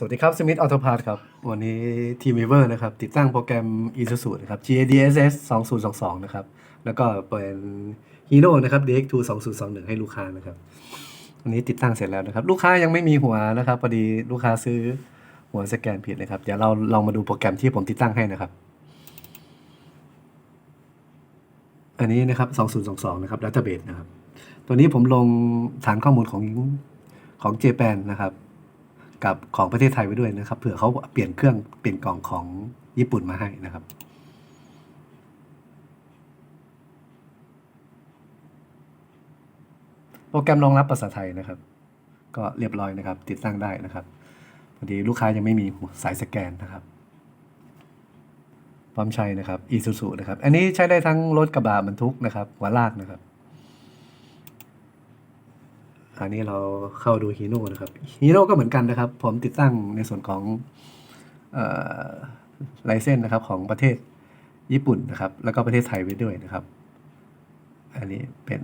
สวัสดีครับสมิธออโตพาร์ครับ วันนี้ทีมเวอร์นะครับ ติดตั้งโปรแกรม Isuzu นะครับ GADSS 2022 นะครับ แล้วก็เป็น Hino นะครับ DX2 2021 ให้ลูกค้านะครับวันนี้ติดตั้งเสร็จแล้วนะครับ ลูกค้ายังไม่มีหัวนะครับพอดีลูกค้าซื้อหัวสแกนผิดนะครับ เดี๋ยวเราลองมาดูโปรแกรมที่ผมติดตั้งให้นะครับ อันนี้นะครับ 2022 นะครับ Database นะครับ ตัวนี้ผมลงฐานข้อมูลของของ j p a n นะครับ กับของประเทศไทยไว้ด้วยนะครับเผื่อเขาเปลี่ยนเครื่องเปลี่ยนกล่องของญี่ปุ่นมาให้นะครับโปรแกรมรองรับภาษาไทยนะครับ ก็เรียบร้อยนะครับ ติดตั้งได้นะครับพอดีลูกค้ายังไม่มีสายสแกนนะครับพร้อมใช้นะครับ Isuzu นะครับ อันนี้ใช้ได้ทั้งรถกระบะบรรทุกนะครับหัวลากนะครับ อันนี้เราเข้าดูฮีโน่นะครับฮีโน่ก็เหมือนกันนะครับ ผมติดตั้งในส่วนของไลเซนนะครับของประเทศญี่ปุ่นนะครับ แล้วก็ประเทศไทยไว้ด้วยนะครับ อันนี้เป็น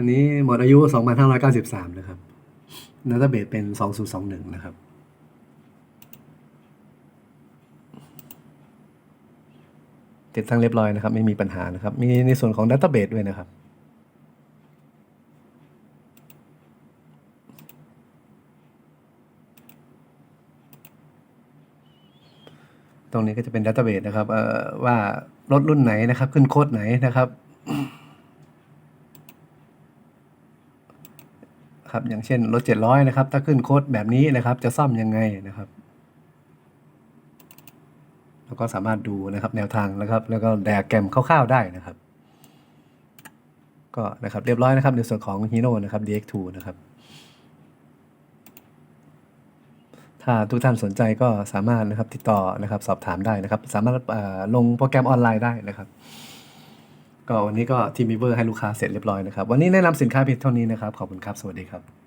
อันนี้หมดอายุ 2593 นะครับนัตเบสเป็น 2021 นะครับ ติดตั้งเรียบร้อยนะครับ ไม่มีปัญหานะครับ มีในส่วนของ Database ด้วยนะครับตรงนี้ก็จะเป็น Database นะครับว่า รถรุ่นไหนนะครับ ขึ้นโคดไหนนะครับ ครับอย่างเช่นรถ700นะครับ ถ้าขึ้นโค้ดแบบนี้นะครับ จะซ่อมยังไงนะครับแล้วก็สามารถดูนะครับแนวทางนะครับ แล้วก็ไดอะแกรมคร่าวๆได้นะครับ ก็นะครับเรียบร้อยนะครับในส่วนของ Hino นะครับ DX2 นะครับ ถ้าทุกท่านสนใจก็สามารถนะครับติดต่อนะครับสอบถามได้นะครับ สามารถลงโปรแกรมออนไลน์ได้นะครับ ก็วันนี้ก็ทีม e เวอร์ให้ลูกค้าเสร็จเรียบร้อยนะครับ วันนี้แนะนำสินค้าเพียงเท่านี้นะครับ ขอบคุณครับ สวัสดีครับ